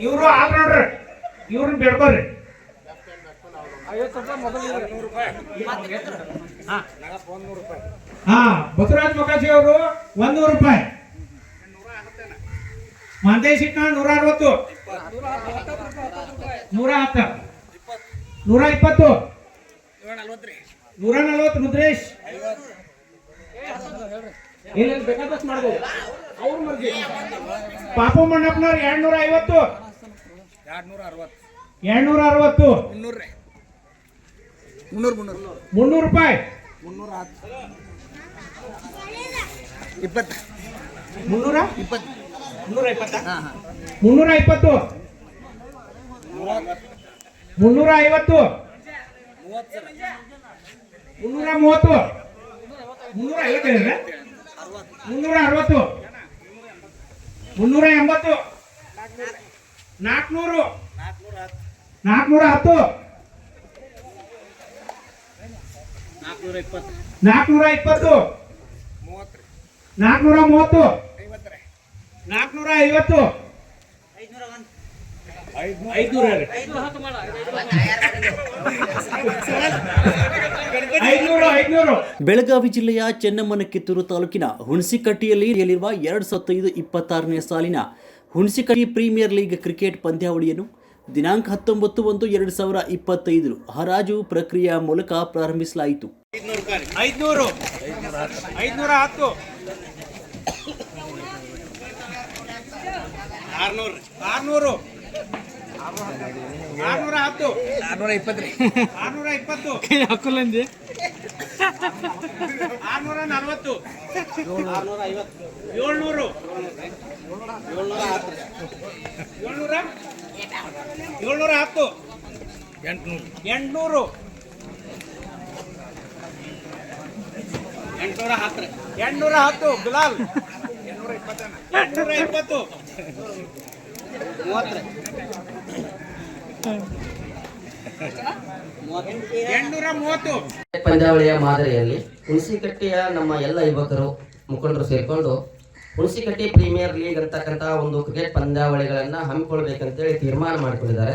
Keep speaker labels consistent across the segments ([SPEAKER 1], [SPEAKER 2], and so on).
[SPEAKER 1] ಇವರು ನೋಡ್ರಿ ಇವ್ರನ್ನ ಬೇಡ್ಕೋರಿ ಹಾ ಬಸವರಾಜ್ ಮೊಕಾಶಿ ಅವರು ಒಂದೂರು ರೂಪಾಯಿ ಮಂದೇಶ್ ಇಟ್ಟ ನೂರ ಅರವತ್ತು ನೂರ ಹತ್ತ ನೂರ ಇಪ್ಪತ್ತು ನೂರ ನಲ್ವತ್ತು ರುದ್ರೇಶ್ ಏನೇನು ಬೇಕಾದಷ್ಟು ಮಾಡ್ಬೋದು ಪಾಪು ಮಣ್ಣಪ್ಪನವ್ರು ಎರಡ್ ನೂರ ಐವತ್ತು
[SPEAKER 2] ಎರಡ್ನೂರ ಅರವತ್ತು
[SPEAKER 1] ಎರಡ್ ನೂರ ಅರವತ್ತು
[SPEAKER 2] ಮುನ್ನೂರು ರೀ ಮುನ್ನೂರು. ಮುನ್ನೂರು
[SPEAKER 1] ಮುನ್ನೂರು ರೂಪಾಯಿ.
[SPEAKER 2] ಮುನ್ನೂರ ಹತ್ತು ಇಪ್ಪತ್ತು.
[SPEAKER 1] ಮುನ್ನೂರ?
[SPEAKER 2] ಇಪ್ಪತ್ತು.
[SPEAKER 1] ಮುನ್ನೂರ ಇಪ್ಪತ್ತ
[SPEAKER 2] ಹಾಂ ಹಾಂ.
[SPEAKER 1] ಮುನ್ನೂರ ಇಪ್ಪತ್ತು ಮುನ್ನೂರ ಐವತ್ತು ಮುನ್ನೂರ ಮೂವತ್ತು. ಮುನ್ನೂರ ಐವತ್ತೇಳು ಮುನ್ನೂರ ಅರವತ್ತು. ಮುನ್ನೂರ ಎಂಬತ್ತು ನಾಲ್ಕುನೂರು ನಾಲ್ಕುನೂರ ಹತ್ತು.
[SPEAKER 2] ನಾಲ್ಕುನೂರ ಇಪ್ಪತ್ತು.
[SPEAKER 1] ನಾಲ್ಕುನೂರ
[SPEAKER 2] ಮೂವತ್ತು.
[SPEAKER 1] ನಾಲ್ಕುನೂರ
[SPEAKER 2] ಐವತ್ತು
[SPEAKER 3] ಬೆಳಗಾವಿ ಜಿಲ್ಲೆಯ ಚೆನ್ನಮ್ಮನ ಕಿತ್ತೂರು ತಾಲೂಕಿನ ಹುಣಸಿಕಟ್ಟಿಯಲ್ಲಿ ನಡೆಯಲಿರುವ ಎರಡು ಸಾವಿರದ ಇಪ್ಪತ್ತಾರನೇ ಸಾಲಿನ ಹುಣಸಿಕಟ್ಟಿ ಪ್ರೀಮಿಯರ್ ಲೀಗ್ ಕ್ರಿಕೆಟ್ ಪಂದ್ಯಾವಳಿಯನ್ನು ದಿನಾಂಕ ಹತ್ತೊಂಬತ್ತು ಒಂದು ಎರಡು ಸಾವಿರ ಇಪ್ಪತ್ತೈದು ಹರಾಜು ಪ್ರಕ್ರಿಯೆಯ ಮೂಲಕ ಪ್ರಾರಂಭಿಸಲಾಯಿತು.
[SPEAKER 1] ಐದ್ನೂರು ಐದ್ನೂರ ಹತ್ತು
[SPEAKER 2] ಆರ್ನೂರು
[SPEAKER 1] ಆರ್ನೂರು ಆರ್ನೂರ ಹತ್ತು
[SPEAKER 2] ಆರ್ನೂರ ಇಪ್ಪತ್ತು.
[SPEAKER 1] ಆರ್ನೂರ ನಲ್ವತ್ತು ಏಳ್ನೂರು ಏಳ್ನೂರ ಏಳ್ನೂರ ಹತ್ತು.
[SPEAKER 2] ಎಂಟುನೂರು
[SPEAKER 1] ಎಂಟ್ನೂರು.
[SPEAKER 2] ಎಂಟುನೂರ ಹತ್ತು.
[SPEAKER 1] ಎಂಟ್ನೂರ ಹತ್ತು, ಗುಲಾಲ್. ಎಂಟ್ನೂರ ಇಪ್ಪತ್ತು.
[SPEAKER 2] ಮೂವತ್ತು.
[SPEAKER 1] ಎಂಟ್ನೂರ ಮೂವತ್ತು.
[SPEAKER 4] ಪಂದ್ಯಾವಳಿಯ ಮಾದರಿಯಲ್ಲಿ ಹುಣಸಿಕಟ್ಟೆಯ ನಮ್ಮ ಎಲ್ಲ ಯುವಕರು, ಮುಖಂಡರು ಸೇರಿಕೊಂಡು ಹುಣಸಿಕಟ್ಟಿ ಪ್ರೀಮಿಯರ್ ಲೀಗ್ ಅಂತಕ್ಕಂಥ ಒಂದು ಕ್ರಿಕೆಟ್ ಪಂದ್ಯಾವಳಿಗಳನ್ನು ಹಮ್ಮಿಕೊಳ್ಬೇಕಂತೇಳಿ ತೀರ್ಮಾನ ಮಾಡಿಕೊಂಡಿದ್ದಾರೆ.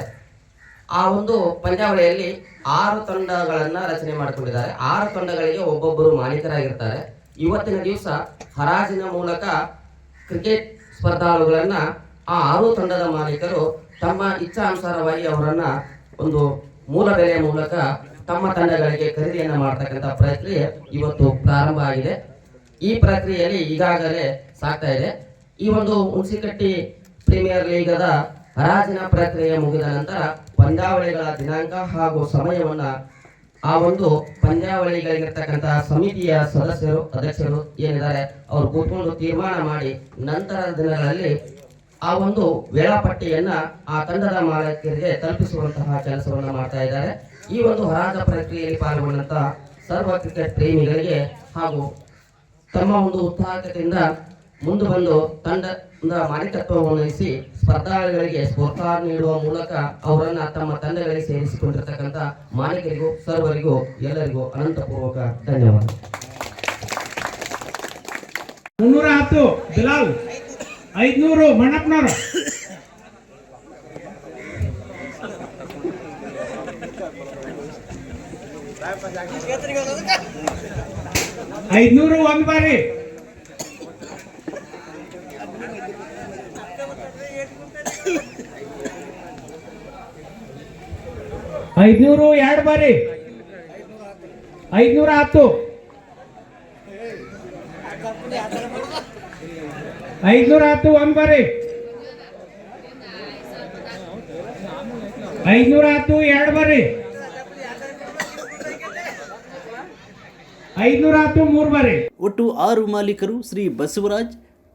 [SPEAKER 4] ಆ ಒಂದು ಪಂದ್ಯಾವಳಿಯಲ್ಲಿ ಆರು ತಂಡಗಳನ್ನು ರಚನೆ ಮಾಡಿಕೊಂಡಿದ್ದಾರೆ. ಆರು ತಂಡಗಳಿಗೆ ಒಬ್ಬೊಬ್ಬರು ಮಾಲೀಕರಾಗಿರ್ತಾರೆ ಇವತ್ತಿನ ದಿವಸ ಹರಾಜಿನ ಮೂಲಕ ಕ್ರಿಕೆಟ್ ಸ್ಪರ್ಧಾಳುಗಳನ್ನ ಆ ಆರು ತಂಡದ ಮಾಲೀಕರು ತಮ್ಮ ಇಚ್ಛಾನುಸಾರವಾಗಿ ಅವರನ್ನ ಒಂದು ಮೂಲ ಬೆಲೆಯ ಮೂಲಕ ತಮ್ಮ ತಂಡಗಳಿಗೆ ಖರೀದಿಯನ್ನು ಮಾಡ್ತಕ್ಕಂಥ ಪ್ರಕ್ರಿಯೆ ಇವತ್ತು ಪ್ರಾರಂಭ ಆಗಿದೆ. ಈ ಪ್ರಕ್ರಿಯೆಯಲ್ಲಿ ಈಗಾಗಲೇ ಸಾಗ್ತಾ ಇದೆ. ಈ ಒಂದು ಹುಣಸಿಕಟ್ಟಿ ಪ್ರೀಮಿಯರ್ ಲೀಗದ ಹರಾಜಿನ ಪ್ರಕ್ರಿಯೆ ಮುಗಿದ ನಂತರ ಪಂದ್ಯಾವಳಿಗಳ ದಿನಾಂಕ ಹಾಗೂ ಸಮಯವನ್ನು ಆ ಒಂದು ಪಂದ್ಯಾವಳಿಗಳಿಗಿರ್ತಕ್ಕಂತಹ ಸಮಿತಿಯ ಸದಸ್ಯರು, ಅಧ್ಯಕ್ಷರು ಏನಿದ್ದಾರೆ, ಅವರು ಕೂತ್ಕೊಂಡು ತೀರ್ಮಾನ ಮಾಡಿ ನಂತರದ ದಿನಗಳಲ್ಲಿ ಆ ಒಂದು ವೇಳಾಪಟ್ಟಿಯನ್ನ ಆ ತಂಡದ ಮಾಲಕರಿಗೆ ತಲುಪಿಸುವಂತಹ ಕೆಲಸವನ್ನ ಮಾಡ್ತಾ ಇದ್ದಾರೆ. ಈ ಒಂದು ಹರಾಜ ಪ್ರಕ್ರಿಯೆಯಲ್ಲಿ ಪಾಲ್ಗೊಂಡಂತ ಸರ್ವ ಕ್ರಿಕೆಟ್ ಪ್ರೇಮಿಗಳಿಗೆ ಹಾಗೂ ತಮ್ಮ ಒಂದು ಉತ್ಸಾಹಕತೆಯಿಂದ ಮುಂದೆ ಬಂದು ತಂಡದ ಮಾಲೀಕತ್ವವನ್ನು ವಹಿಸಿ ಸ್ಪರ್ಧಾಳುಗಳಿಗೆ ಪ್ರೋತ್ಸಾಹ ನೀಡುವ ಮೂಲಕ ಅವರನ್ನ ತಮ್ಮ ತಂಡಗಳಿಗೆ ಸೇರಿಸಿಕೊಂಡಿರ್ತಕ್ಕಂಥ ಮಾಲೀಕರಿಗೂ, ಸರ್ವರಿಗೂ, ಎಲ್ಲರಿಗೂ ಅನಂತಪೂರ್ವಕ ಧನ್ಯವಾದ.
[SPEAKER 1] ಮುನ್ನೂರ ಹತ್ತು, ಬಿಲಾಲ್. ಐದ್ನೂರು ಮಣ್ಣಪ್ಪನವರು. ಐದ್ನೂರು ಒಂದ್ ಬಾರಿ ಐದ್ನೂರು ಎರಡು ಬಾರಿ ಐದ್ನೂರ ಹತ್ತು. ಐದ್ನೂರ ಹತ್ತು ಒಂದ್ ಬರ್ರಿ ಐದ್ನೂರ ಹತ್ತು ಎರಡು ಬರ್ರಿ ಐದ್ನೂರ ಹತ್ತು ಮೂರು ಬಾರಿ
[SPEAKER 3] ಒಟ್ಟು ಆರು ಮಾಲೀಕರು ಶ್ರೀ ಬಸವರಾಜ್,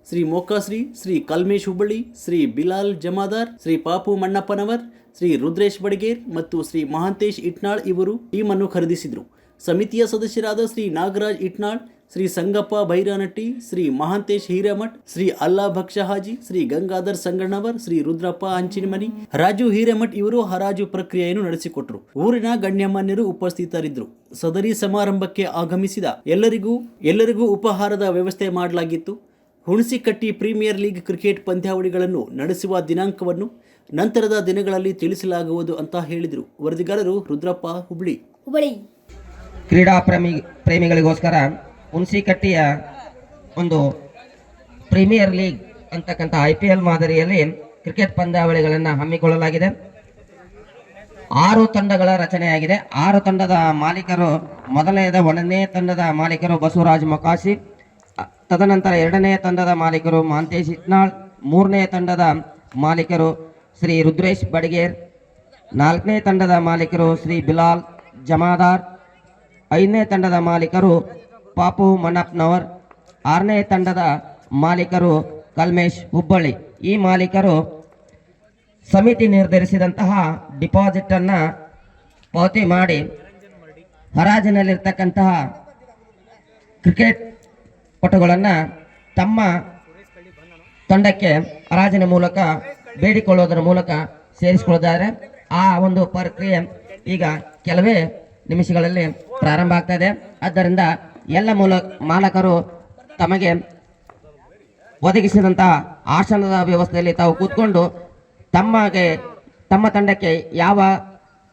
[SPEAKER 3] ಶ್ರೀ ಮೋಕಾಶ್ರೀ, ಶ್ರೀ ಕಲ್ಮೇಶ್ ಹುಬ್ಬಳ್ಳಿ, ಶ್ರೀ ಬಿಲಾಲ್ ಜಮಾದಾರ್, ಶ್ರೀ ಪಾಪು ಮಣ್ಣಪ್ಪನವರ್, ಶ್ರೀ ರುದ್ರೇಶ್ ಬಡಗೇರ್ ಮತ್ತು ಶ್ರೀ ಮಹಾಂತೇಶ್ ಇಟ್ನಾಳ್ ಇವರು ಟೀಮನ್ನು ಖರೀದಿಸಿದರು. ಸಮಿತಿಯ ಸದಸ್ಯರಾದ ಶ್ರೀ ನಾಗರಾಜ್ ಇಟ್ನಾಳ್ ಶ್ರೀ ಸಂಗಪ್ಪ ಭೈರಾನಟ್ಟಿ ಶ್ರೀ ಮಹಾಂತೇಶ್ ಹಿರೇಮಠ್ ಶ್ರೀ ಅಲ್ಲಾ ಭಕ್ಷ ಹಾಜಿ ಶ್ರೀ ಗಂಗಾಧರ್ ಸಂಗಣ್ಣವರ್ ಶ್ರೀ ರುದ್ರಪ್ಪ ಅಂಚಿನಮನಿ ರಾಜು ಹಿರೇಮಠ್ ಇವರು ಹರಾಜು ಪ್ರಕ್ರಿಯೆಯನ್ನು ನಡೆಸಿಕೊಟ್ರು. ಊರಿನ ಗಣ್ಯಮಾನ್ಯರು ಉಪಸ್ಥಿತರಿದ್ದರು. ಸದರಿ ಸಮಾರಂಭಕ್ಕೆ ಆಗಮಿಸಿದ ಎಲ್ಲರಿಗೂ ಎಲ್ಲರಿಗೂ ಉಪಹಾರದ ವ್ಯವಸ್ಥೆ ಮಾಡಲಾಗಿತ್ತು. ಹುಣಸಿಕಟ್ಟಿ ಪ್ರೀಮಿಯರ್ ಲೀಗ್ ಕ್ರಿಕೆಟ್ ಪಂದ್ಯಾವಳಿಗಳನ್ನು ನಡೆಸುವ ದಿನಾಂಕವನ್ನು ನಂತರದ ದಿನಗಳಲ್ಲಿ ತಿಳಿಸಲಾಗುವುದು ಅಂತ ಹೇಳಿದರು. ವರದಿಗಾರರು ರುದ್ರಪ್ಪ ಹುಬ್ಳಿ.
[SPEAKER 5] ಹುಬ್ಬಳ್ಳಿ
[SPEAKER 4] ಕ್ರೀಡಾ ಪ್ರೇಮಿ ಪ್ರೇಮಿಗಳಿಗೋಸ್ಕರ ಹುಣಸಿಕಟ್ಟಿಯ ಒಂದು ಪ್ರೀಮಿಯರ್ ಲೀಗ್ ಅಂತಕ್ಕಂಥ ಐ ಪಿ ಎಲ್ ಮಾದರಿಯಲ್ಲಿ ಕ್ರಿಕೆಟ್ ಪಂದ್ಯಾವಳಿಗಳನ್ನು ಹಮ್ಮಿಕೊಳ್ಳಲಾಗಿದೆ. ಆರು ತಂಡಗಳ ರಚನೆಯಾಗಿದೆ. ಆರು ತಂಡದ ಮಾಲೀಕರು ಮೊದಲನೆಯದ ಒಂದನೇ ತಂಡದ ಮಾಲೀಕರು ಬಸವರಾಜ್ ಮೊಕಾಸಿ, ತದನಂತರ ಎರಡನೇ ತಂಡದ ಮಾಲೀಕರು ಮಾಂತೇಶ್ ಇಟ್ನಾಳ್, ಮೂರನೇ ತಂಡದ ಮಾಲೀಕರು ಶ್ರೀ ರುದ್ರೇಶ್ ಬಡಿಗೇರ್, ನಾಲ್ಕನೇ ತಂಡದ ಮಾಲೀಕರು ಶ್ರೀ ಬಿಲಾಲ್ ಜಮಾದಾರ್, ಐದನೇ ತಂಡದ ಮಾಲೀಕರು ಪಾಪು ಮಣ್ಣಪ್ಪನವರ್. ಆರನೇ ತಂಡದ ಮಾಲೀಕರು ಕಲ್ಮೇಶ್ ಹುಬ್ಬಳ್ಳಿ. ಈ ಮಾಲೀಕರು ಸಮಿತಿ ನಿರ್ಧರಿಸಿದಂತಹ ಡಿಪಾಸಿಟ್ ಅನ್ನ ಪಾವತಿ ಮಾಡಿ ಹರಾಜಿನಲ್ಲಿರ್ತಕ್ಕಂತಹ ಕ್ರಿಕೆಟ್ ಪಟುಗಳನ್ನು ತಮ್ಮ ತಂಡಕ್ಕೆ ಹರಾಜಿನ ಮೂಲಕ ಬೇಡಿಕೊಳ್ಳುವುದರ ಮೂಲಕ ಸೇರಿಸಿಕೊಳ್ಳುತ್ತಾರೆ. ಆ ಒಂದು ಪ್ರಕ್ರಿಯೆ ಈಗ ಕೆಲವೇ ನಿಮಿಷಗಳಲ್ಲಿ ಪ್ರಾರಂಭ ಆಗ್ತಾ ಇದೆ. ಆದ್ದರಿಂದ ಎಲ್ಲ ಮೂಲ ಮಾಲಕರು ತಮಗೆ ಒದಗಿಸಿದಂತಹ ಆಸನದ ವ್ಯವಸ್ಥೆಯಲ್ಲಿ ತಾವು ಕೂತ್ಕೊಂಡು ತಮಗೆ ತಮ್ಮ ತಂಡಕ್ಕೆ ಯಾವ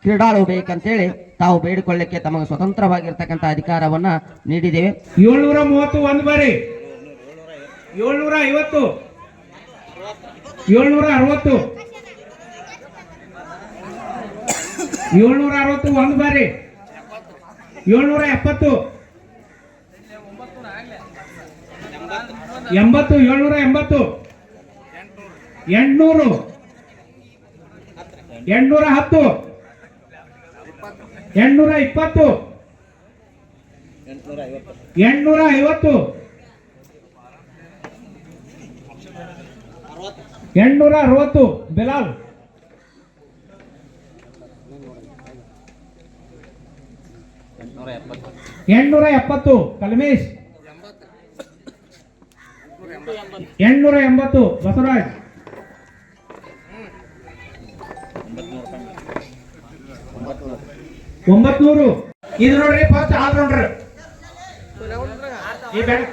[SPEAKER 4] ಕ್ರೀಡಾಳು ಬೇಕಂತೇಳಿ ತಾವು ಬೇಡಿಕೊಳ್ಳಕ್ಕೆ ತಮಗೆ ಸ್ವತಂತ್ರವಾಗಿರ್ತಕ್ಕಂಥ ಅಧಿಕಾರವನ್ನ ನೀಡಿದ್ದೇವೆ.
[SPEAKER 1] ಏಳ್ನೂರ ಮೂವತ್ತು ಒಂದು ಬಾರಿ. ಏಳ್ನೂರ ಐವತ್ತು ಏಳ್ನೂರ ಅರವತ್ತು ಏಳ್ನೂರ ಅರವತ್ತು ಒಂದು ಬಾರಿ. ಏಳ್ನೂರ ಎಪ್ಪತ್ತು ಎಂಬತ್ತು, ಏಳ್ನೂರ ಎಂಬತ್ತು. ಎಂಟ್ನೂರು. ಎಂಟ್ನೂರ ಹತ್ತು. ಎಂಟ್ನೂರ ಇಪ್ಪತ್ತು. ಎಂಟ್ನೂರ ಐವತ್ತು. ಎಂಟ್ನೂರ ಅರವತ್ತು. ಬಿಲಾಲ್. ಎಂಟ್ನೂರ ಎಪ್ಪತ್ತು. ಕಲ್ಮೇಶ್. ಎಂಟ್ನೂರ ಎಂಬತ್ತು ಬಸವರಾಜ್. ಒಂಬತ್ನೂರು. ಇದು ನೋಡ್ರಿ ಫಸ್ಟ್ ಆಲ್ರೌಂಡರ್ ಈ ಬ್ಯಾಟ್.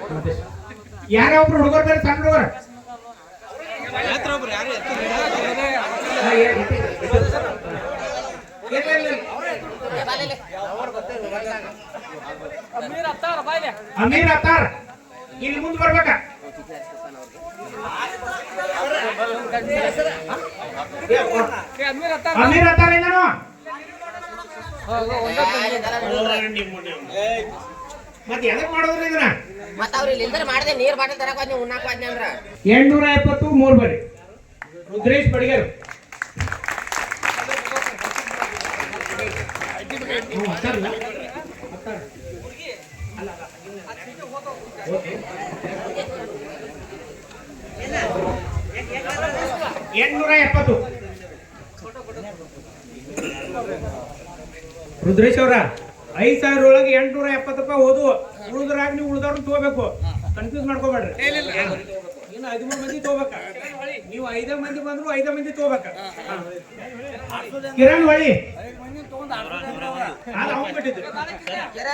[SPEAKER 1] ಯಾರ ಒಬ್ರು ಬೇರೆ ಸಣ್ಣ ಹುಡುಗರು. ಅಮೀರ್ ಅತ್ತಾರ್. ಇಲ್ಲಿ ಮುಂದೆ ಬರ್ಬೇಕ? ಮತ್ತೆ
[SPEAKER 6] ನೀರ್ ಬಾಟಲ್ ತರಕ ಉಣ್ಣಾಕ್
[SPEAKER 1] ಎಂಟ್ನೂರ ಎಪ್ಪತ್ತು ಮೂರು ಬರಿ ರುದ್ರೇಶ್ ಬಡಿಗೇರ್. ಅಲ್ಲ. ಎಂಟ್ನೂರ ಎಪ್ಪತ್ತು ರುದ್ರೇಶ್ ಅವರ ಐದ್ ಸಾವಿರ ಒಳಗೆ ಎಂಟ್ನೂರ ಎಪ್ಪತ್ತು ರೂಪಾಯಿ ಓದು ಉಳಿದ್ರಾಗ ನೀವು ಉಳಿದವ್ರನ್ನ ತಗೋಬೇಕು. ಕನ್ಫ್ಯೂಸ್ ಮಾಡ್ಕೋಬೇಡ್ರಿ. ಇನ್ನು ಹದಿಮೂರು ಮಂದಿ ತಗೋಬೇಕ? ನೀವು ಐದೇ ಮಂದಿ ಬಂದ್ರು ಐದೇ ಮಂದಿ ತಗೋಬೇಕ? ಕಿರಣ್ ಹೊಳಿ ಅದು ಅವ್ನ್